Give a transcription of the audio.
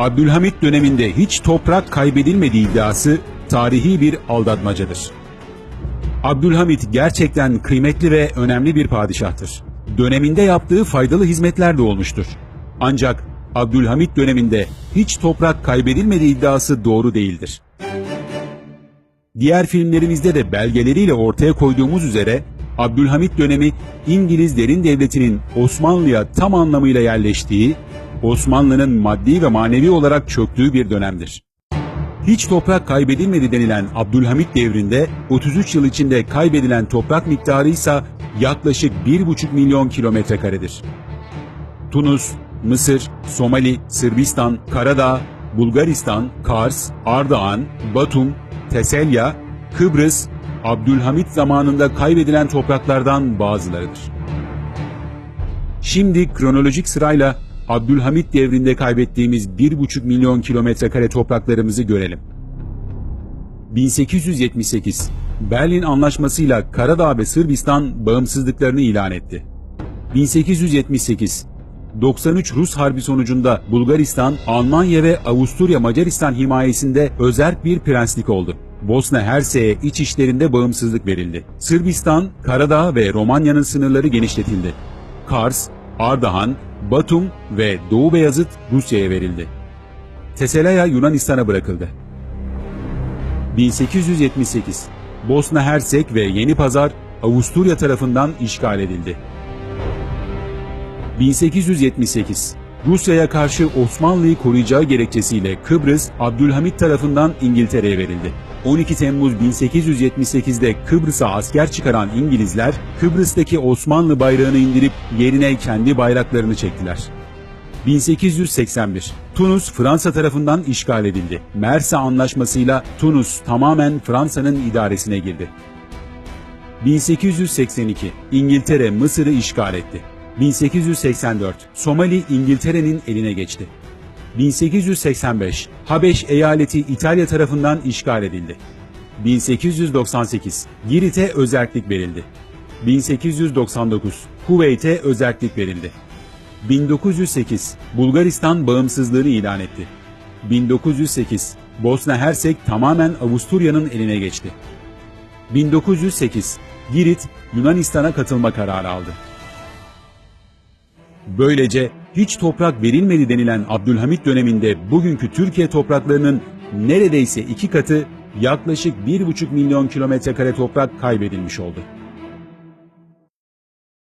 Abdülhamit döneminde hiç toprak kaybedilmediği iddiası tarihi bir aldatmacadır. Abdülhamit gerçekten kıymetli ve önemli bir padişahtır. Döneminde yaptığı faydalı hizmetler de olmuştur. Ancak Abdülhamit döneminde hiç toprak kaybedilmediği iddiası doğru değildir. Diğer filmlerimizde de belgeleriyle ortaya koyduğumuz üzere Abdülhamit dönemi İngilizlerin devletinin Osmanlı'ya tam anlamıyla yerleştiği, Osmanlı'nın maddi ve manevi olarak çöktüğü bir dönemdir. Hiç toprak kaybedilmedi denilen Abdülhamit devrinde 33 yıl içinde kaybedilen toprak miktarı ise yaklaşık 1,5 milyon kilometre karedir. Tunus, Mısır, Somali, Sırbistan, Karadağ, Bulgaristan, Kars, Ardahan, Batum, Teselya, Kıbrıs, Abdülhamit zamanında kaybedilen topraklardan bazılarıdır. Şimdi kronolojik sırayla Abdülhamit devrinde kaybettiğimiz 1,5 milyon kilometre kare topraklarımızı görelim. 1878 Berlin Anlaşması'yla Karadağ ve Sırbistan bağımsızlıklarını ilan etti. 1878 93 Rus Harbi sonucunda Bulgaristan, Almanya ve Avusturya Macaristan himayesinde özerk bir prenslik oldu. Bosna Hersek'e iç işlerinde bağımsızlık verildi. Sırbistan, Karadağ ve Romanya'nın sınırları genişletildi. Kars, Ardahan, Batum ve Doğu Beyazıt Rusya'ya verildi. Teselaya Yunanistan'a bırakıldı. 1878 Bosna Hersek ve Yeni Pazar Avusturya tarafından işgal edildi. 1878 Rusya'ya karşı Osmanlı'yı koruyacağı gerekçesiyle Kıbrıs Abdülhamit tarafından İngiltere'ye verildi. 12 Temmuz 1878'de Kıbrıs'a asker çıkaran İngilizler Kıbrıs'taki Osmanlı bayrağını indirip yerine kendi bayraklarını çektiler. 1881 Tunus Fransa tarafından işgal edildi. Mersa Anlaşması'yla Tunus tamamen Fransa'nın idaresine girdi. 1882 İngiltere Mısır'ı işgal etti. 1884 Somali İngiltere'nin eline geçti. 1885 Habeş eyaleti İtalya tarafından işgal edildi. 1898 Girit'e özerklik verildi. 1899 Kuveyt'e özerklik verildi. 1908 Bulgaristan bağımsızlığını ilan etti. 1908 Bosna Hersek tamamen Avusturya'nın eline geçti. 1908 Girit Yunanistan'a katılma kararı aldı. Böylece hiç toprak verilmedi denilen Abdülhamit döneminde bugünkü Türkiye topraklarının neredeyse iki katı yaklaşık 1,5 milyon kilometre kare toprak kaybedilmiş oldu.